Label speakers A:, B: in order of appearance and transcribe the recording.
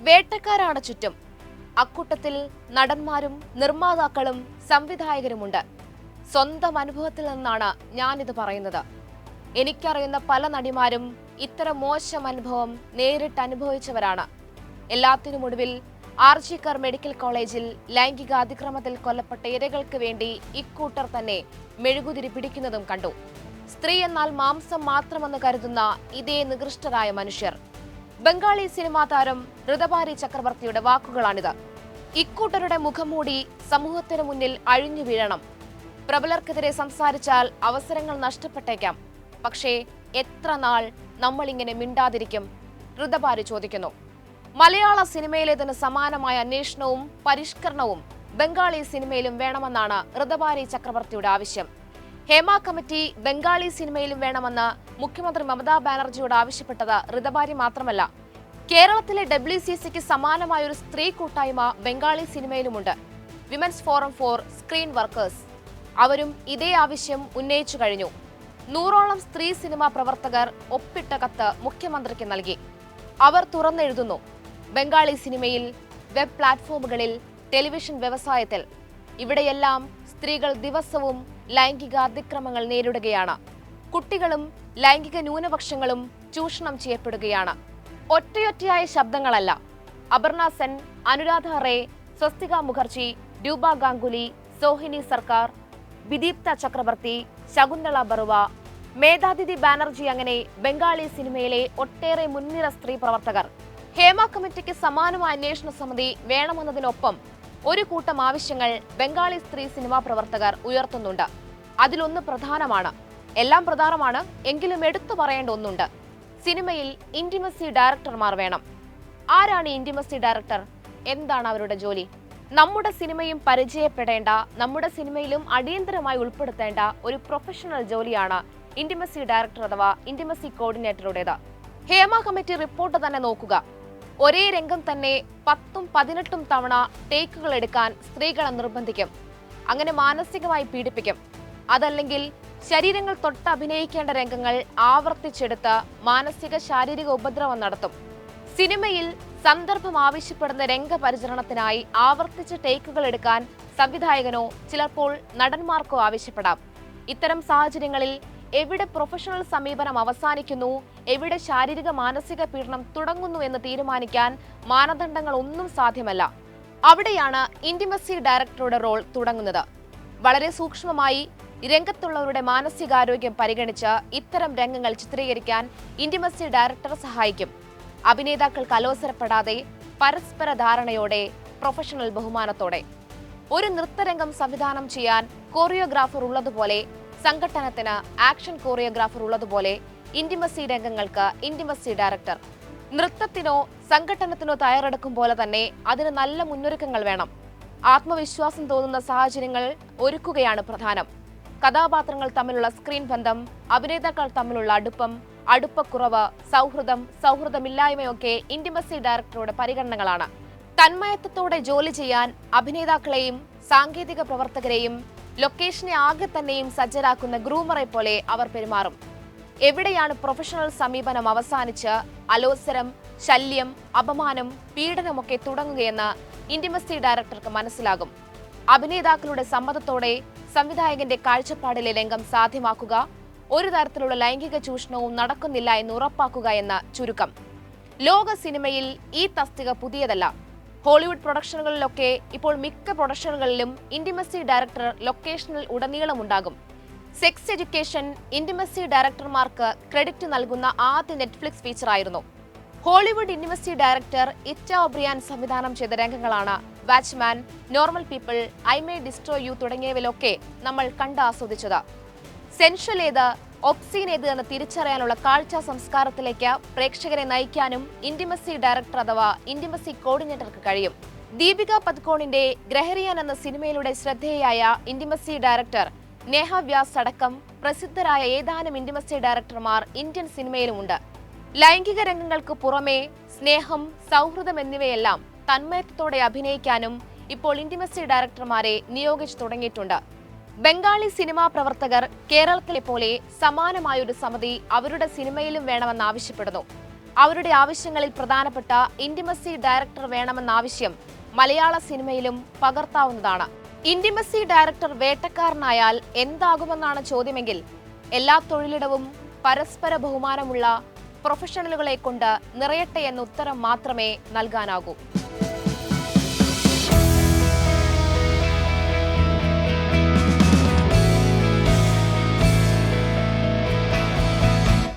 A: വേട്ടക്കാരാണ് ചുറ്റും. അക്കൂട്ടത്തിൽ നടന്മാരും നിർമ്മാതാക്കളും സംവിധായകരുമുണ്ട്. സ്വന്തം അനുഭവത്തിൽ നിന്നാണ് ഞാനിത് പറയുന്നത്. എനിക്കറിയുന്ന പല നടിമാരും ഇത്തരം മോശം അനുഭവം നേരിട്ട് അനുഭവിച്ചവരാണ്. എല്ലാത്തിനുമൊടുവിൽ ആർജിക്കർ മെഡിക്കൽ കോളേജിൽ ലൈംഗിക അതിക്രമത്തിൽ കൊല്ലപ്പെട്ട ഇരകൾക്ക് വേണ്ടി ഇക്കൂട്ടർ തന്നെ മെഴുകുതിരി പിടിക്കുന്നതും കണ്ടു. സ്ത്രീ എന്നാൽ മാംസം മാത്രമെന്ന് കരുതുന്ന ഇതേ നികൃഷ്ടരായ മനുഷ്യർ. ബംഗാളി സിനിമാ താരം ഋതപാരി ചക്രവർത്തിയുടെ വാക്കുകളാണിത്. ഇക്കൂട്ടരുടെ മുഖംമൂടി സമൂഹത്തിന് മുന്നിൽ അഴിഞ്ഞു വീഴണം. പ്രബലർക്കെതിരെ സംസാരിച്ചാൽ അവസരങ്ങൾ നഷ്ടപ്പെട്ടേക്കാം. പക്ഷേ എത്ര നാൾ നമ്മളിങ്ങനെ മിണ്ടാതിരിക്കും? ഋതപാരി ചോദിക്കുന്നു. മലയാള സിനിമയിലേതിന് സമാനമായ അന്വേഷണവും പരിഷ്കരണവും ബംഗാളി സിനിമയിലും വേണമെന്നാണ് ഋതപാരി ചക്രവർത്തിയുടെ ആവശ്യം. ഹേമ കമ്മിറ്റി ബംഗാളി സിനിമയിലും വേണമെന്ന് മുഖ്യമന്ത്രി മമതാ ബാനർജിയോട് ആവശ്യപ്പെട്ടത് ഋതഭാര്യ മാത്രമല്ല. കേരളത്തിലെ ഡബ്ല്യു സി സിക്ക് സമാനമായ ഒരു സ്ത്രീ കൂട്ടായ്മ Bengali സിനിമയിലുമുണ്ട്. Women's forum for screen workers. അവരും ഇതേ ആവശ്യം ഉന്നയിച്ചു കഴിഞ്ഞു. നൂറോളം സ്ത്രീ സിനിമാ പ്രവർത്തകർ ഒപ്പിട്ട കത്ത് മുഖ്യമന്ത്രിക്ക് നൽകി. അവർ തുറന്നെഴുതുന്നു ബംഗാളി സിനിമയിൽ വെബ് പ്ലാറ്റ്ഫോമുകളിൽ ടെലിവിഷൻ വ്യവസായത്തിൽ. ഇവിടെയെല്ലാം സ്ത്രീകൾ ദിവസവും ലൈംഗിക അതിക്രമങ്ങൾ നേരിടുകയാണ്. കുട്ടികളും ലൈംഗിക ന്യൂനപക്ഷങ്ങളും ചൂഷണം ചെയ്യപ്പെടുകയാണ്. ഒറ്റയൊറ്റയായ ശബ്ദങ്ങളല്ല. അപർണ സെൻ അനുരാധ റേ സ്വസ്തിക മുഖർജി രൂപ ഗാംഗുലി സോഹിനി സർക്കാർ വിദീപ്ത ചക്രവർത്തി ശകുന്തള ബറുവ മേധാതിഥി ബാനർജി അങ്ങനെ ബംഗാളി സിനിമയിലെ ഒട്ടേറെ മുൻനിര സ്ത്രീ പ്രവർത്തകർ. ഹേമ കമ്മിറ്റിക്ക് സമാനമായ അന്വേഷണ സമിതി വേണമെന്നതിനൊപ്പം ഒരു കൂട്ടം ആവശ്യങ്ങൾ ബംഗാളി സ്ത്രീ സിനിമാ പ്രവർത്തകർ ഉയർത്തുന്നുണ്ട്. അതിലൊന്ന് പ്രധാനമാണ്. എല്ലാം പ്രധാനമാണ്. എങ്കിലും എടുത്തു പറയേണ്ട ഒന്നുണ്ട്. സിനിമയിൽ ഇന്റിമസി ഡയറക്ടർമാർ വേണം. ആരാണ് ഈ ഇന്റിമസി ഡയറക്ടർ എന്താണ് അവരുടെ ജോലി? നമ്മുടെ സിനിമയും പരിചയപ്പെടേണ്ട നമ്മുടെ സിനിമയിലും അടിയന്തരമായി ഉൾപ്പെടുത്തേണ്ട ഒരു പ്രൊഫഷണൽ ജോലിയാണ് ഇന്റിമസി ഡയറക്ടർ അഥവാ ഇന്റിമസി കോർഡിനേറ്ററുടേത് ഹേമ കമ്മിറ്റി റിപ്പോർട്ട് തന്നെ നോക്കുക. ഒരേ രംഗം തന്നെ പത്തും പതിനെട്ടും തവണ ടേക്കുകൾ എടുക്കാൻ സ്ത്രീകളെ നിർബന്ധിക്കും. അങ്ങനെ മാനസികമായി പീഡിപ്പിക്കും. അതല്ലെങ്കിൽ ശരീരങ്ങൾ തൊട്ട് അഭിനയിക്കേണ്ട രംഗങ്ങൾ ആവർത്തിച്ചെടുത്ത് മാനസിക ശാരീരിക ഉപദ്രവം നടത്തും. സിനിമയിൽ സന്ദർഭം ആവശ്യപ്പെടുന്ന രംഗപരിചരണത്തിനായി ആവർത്തിച്ച് ടേക്കുകൾ എടുക്കാൻ സംവിധായകനോ ചിലപ്പോൾ നടന്മാർക്കോ ആവശ്യപ്പെടാം. ഇത്തരം സാഹചര്യങ്ങളിൽ എവിടെ പ്രൊഫഷണൽ സമീപനം അവസാനിക്കുന്നു? എവിടെ ശാരീരിക മാനസിക പീഡനം തുടങ്ങുന്നു എന്ന് തീരുമാനിക്കാൻ മാനദണ്ഡങ്ങൾ ഒന്നും സാധ്യമല്ല. അവിടെയാണ് ഇന്റിമസി ഡയറക്ടറുടെ റോൾ തുടങ്ങുന്നത്. വളരെ സൂക്ഷ്മമായി രംഗത്തുള്ളവരുടെ മാനസികാരോഗ്യം പരിഗണിച്ച് ഇത്തരം രംഗങ്ങൾ ചിത്രീകരിക്കാൻ ഇന്റിമസി ഡയറക്ടർ സഹായിക്കും. അഭിനേതാക്കൾക്ക് അലോസരപ്പെടാതെ പരസ്പര ധാരണയോടെ പ്രൊഫഷണൽ ബഹുമാനത്തോടെ. ഒരു നൃത്തരംഗം സംവിധാനം ചെയ്യാൻ കോറിയോഗ്രാഫർ ഉള്ളതുപോലെ സംഘട്ടനത്തിന് ആക്ഷൻ കോറിയോഗ്രാഫർ ഉള്ളതുപോലെ ഇന്റിമസി രംഗങ്ങൾക്ക് ഇന്റിമസി ഡയറക്ടർ നൃത്തത്തിനോ സംഘട്ടനത്തിനോ തയ്യാറെടുക്കും പോലെ തന്നെ അതിന് നല്ല മുന്നൊരുക്കങ്ങൾ വേണം. ആത്മവിശ്വാസം തോന്നുന്ന സാഹചര്യങ്ങൾ ഒരുക്കുകയാണ് പ്രധാനം. കഥാപാത്രങ്ങൾ തമ്മിലുള്ള സ്ക്രീൻ ബന്ധം അഭിനേതാക്കൾ തമ്മിലുള്ള അടുപ്പം അടുപ്പക്കുറവ് സൗഹൃദം സൗഹൃദമില്ലായ്മയൊക്കെ ഇന്റിമസി ഡയറക്ടറുടെ പരിഗണനകളാണ്. തന്മയത്വത്തോടെ ജോലി ചെയ്യാൻ അഭിനേതാക്കളെയും സാങ്കേതിക പ്രവർത്തകരെയും ലൊക്കേഷനെ ആകെ തന്നെയും സജ്ജരാക്കുന്ന ഗ്രൂമറെ പോലെ അവർ പെരുമാറും. എവിടെയാണ് പ്രൊഫഷണൽ സമീപനം അവസാനിച്ച് അലോസരം ശല്യം അപമാനം പീഡനമൊക്കെ തുടങ്ങുകയെന്ന് ഇന്റിമസി ഡയറക്ടർക്ക് മനസ്സിലാകും. അഭിനേതാക്കളുടെ സമ്മതത്തോടെ സംവിധായകന്റെ കാഴ്ചപ്പാടിലെ രംഗം സാധ്യമാക്കുക ഒരു തരത്തിലുള്ള ലൈംഗിക ചൂഷണവും നടക്കുന്നില്ല എന്ന് ഉറപ്പാക്കുക എന്ന ചുരുക്കം. ലോക സിനിമയിൽ ഈ തസ്തിക പുതിയതല്ല. ഹോളിവുഡ് പ്രൊഡക്ഷനുകളിലൊക്കെ ഇപ്പോൾ മിക്ക പ്രൊഡക്ഷനുകളിലും ഇന്റിമസി ഡയറക്ടർ ലൊക്കേഷനിൽ ഉടനീളം ഉണ്ടാകും സെക്സ് എഡ്യൂക്കേഷൻ ഇന്റിമസി ഡയറക്ടർമാർക്ക് ക്രെഡിറ്റ് നൽകുന്ന ആദ്യ നെറ്റ്ഫ്ലിക്സ് ഫീച്ചർ ആയിരുന്നു. Hollywood intimacy director Ita O'Brien സംവിധാനം ചെയ്ത രംഗങ്ങളാണ് Watchmen Normal People I May Destroy You തുടങ്ങിയവയിലൊക്കെ നമ്മൾ കണ്ട് ആസ്വദിച്ചത്. സെൻഷ്യൽ ഏത് ഒബ്സീൻ ഏത് എന്ന് തിരിച്ചറിയാനുള്ള കാഴ്ച സംസ്കാരത്തിലേക്ക് പ്രേക്ഷകരെ നയിക്കാനും ഇന്റിമസി ഡയറക്ടർ അഥവാ ഇന്റിമസി കോർഡിനേറ്റർക്ക് കഴിയും. ദീപിക പദ്കോണിന്റെ ഗ്രഹരിയാൻ എന്ന സിനിമയിലൂടെ ശ്രദ്ധേയായ ഇന്റിമസി ഡയറക്ടർ നേഹ വ്യാസ് അടക്കം പ്രസിദ്ധരായ ഏതാനും ഇന്റിമസി ഡയറക്ടർമാർ ഇന്ത്യൻ സിനിമയിലുമുണ്ട്. ലൈംഗിക രംഗങ്ങൾക്ക് പുറമേ സ്നേഹം സൗഹൃദം എന്നിവയെല്ലാം തന്മയത്വത്തോടെ അഭിനയിക്കാനും ഇപ്പോൾ ഇന്റിമസി ഡയറക്ടർമാരെ നിയോഗിച്ചു തുടങ്ങിയിട്ടുണ്ട്. ബംഗാളി സിനിമാ പ്രവർത്തകർ കേരളത്തിലെ പോലെ സമാനമായൊരു സമിതി അവരുടെ സിനിമയിലും വേണമെന്ന് ആവശ്യപ്പെടുന്നു അവരുടെ ആവശ്യങ്ങളിൽ പ്രധാനപ്പെട്ട ഇന്റിമസി ഡയറക്ടർ വേണമെന്ന ആവശ്യം മലയാള സിനിമയിലും പകർത്താവുന്നതാണ്. ഇന്റിമസി ഡയറക്ടർ വേട്ടക്കാരനായാൽ എന്താകുമെന്നാണ് ചോദ്യമെങ്കിൽ എല്ലാ തൊഴിലിടവും പരസ്പര ബഹുമാനമുള്ള പ്രൊഫഷണലുകളെ കൊണ്ട് നിറയട്ടെ എന്ന ഉത്തരം മാത്രമേ നൽകാനാകൂ.